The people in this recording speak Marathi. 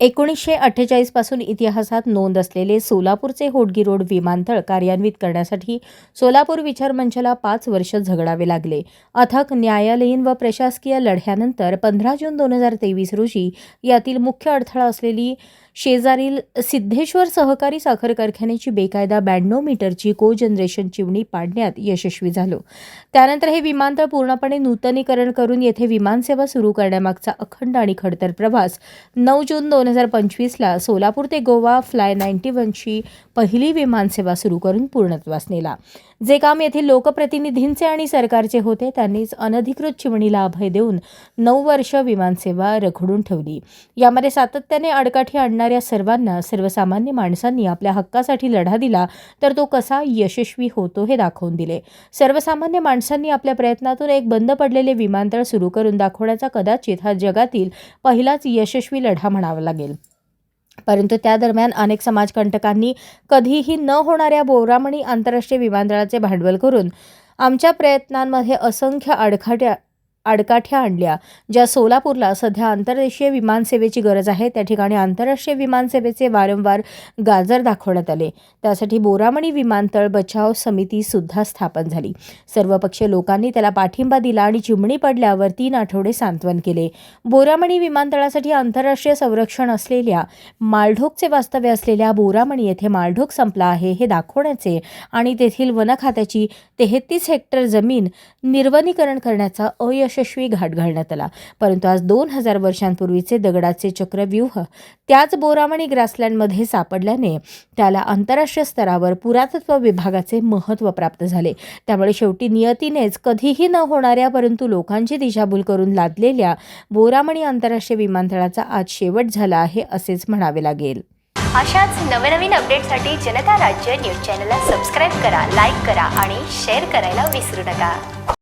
एकोणीसशे अठ्ठेचाळीसपासून इतिहासात नोंद असलेले सोलापूरचे होडगी रोड विमानतळ कार्यान्वित करण्यासाठी सोलापूर विचार मंचाला पाच वर्ष झगडावे लागले. अथक न्यायालयीन व प्रशासकीय लढ्यानंतर पंधरा जून दोन हजार तेवीस रोजी यातील मुख्य अडथळा असलेली शेजारील सिद्धेश्वर सहकारी साखर कारखान्याची बेकायदा ब्याण्णव मीटरची को जनरेशन चिमणी पाडण्यात यशस्वी झालो. त्यानंतर हे विमानतळ पूर्णपणे नूतनीकरण करून येथे विमानसेवा सुरू करण्यामागचा अखंड आणि खडतर प्रवास नऊ जून दोन हजार पंचवीसला सोलापूर ते गोवा फ्लाय नाईन्टी वनची पहिली विमानसेवा सुरू करून पूर्णत्वास नेला. जे काम येथील लोकप्रतिनिधींचे आणि सरकारचे होते त्यांनीच अनधिकृत चिमणीला अभय देऊन नऊ वर्ष विमानसेवा रखडून ठेवली. यामध्ये सातत्याने अडकाठी आणणाऱ्या सर्वांना सर्वसामान्य माणसांनी आपल्या हक्कासाठी लढा दिला तर तो कसा यशस्वी होतो हे दाखवून दिले. सर्वसामान्य माणसांनी आपल्या प्रयत्नातून एक बंद पडलेले विमानतळ सुरू करून दाखवण्याचा कदाचित हा जगातील पहिलाच यशस्वी लढा म्हणावा लागेल. परंतु त्या दरम्यान अनेक समाजकंटकांनी कधीही न होणाऱ्या बोरामणी आंतरराष्ट्रीय विमानतळाचे भांडवल करून आमच्या प्रयत्नांमध्ये असंख्य अडखट्या आडकाठ्या आणल्या ज्या सोलापूरला सध्या आंतरदेशीय विमानसेवेची गरज आहे. त्या ठिकाणी आंतरराष्ट्रीय विमानसेवेचे वारंवार गाजर दाखवण्यात आले. त्यासाठी बोरामणी विमानतळ बचाव समिती सुद्धा स्थापन झाली. सर्वपक्षीय लोकांनी त्याला पाठिंबा दिला आणि चिमणी पडल्यावर तीन आठवडे सांत्वन केले. बोरामणी विमानतळासाठी आंतरराष्ट्रीय संरक्षण असलेल्या मालढोकचे वास्तव्य असलेल्या बोरामणी येथे मालढोक संपला आहे हे दाखवण्याचे आणि तेथील वनखात्याची तेहतीस हेक्टर जमीन निर्वनीकरण करण्याचा अयश अयशस्वी घाट घालण्यात आला. परंतु आज दोन हजार वर्षांपूर्वीचे दगडाचे चक्रव्यूह त्याच बोरामणी ग्रासलँडमध्ये सापडल्याने त्याला आंतरराष्ट्रीय स्तरावर पुरातत्व विभागाचे महत्त्व प्राप्त झाले. त्यामुळे शेवटी नियतीनेच कधीही न होणाऱ्या परंतु लोकांची दिशाभूल करून लादलेल्या बोरामणी आंतरराष्ट्रीय विमानतळाचा आज शेवट झाला आहे असेच म्हणावे लागेल. अशाच नवनवीन अपडेटसाठी जनता राज्य न्यूज चॅनलला सबस्क्राईब करा लाईक करा आणि शेअर करायला विसरू नका.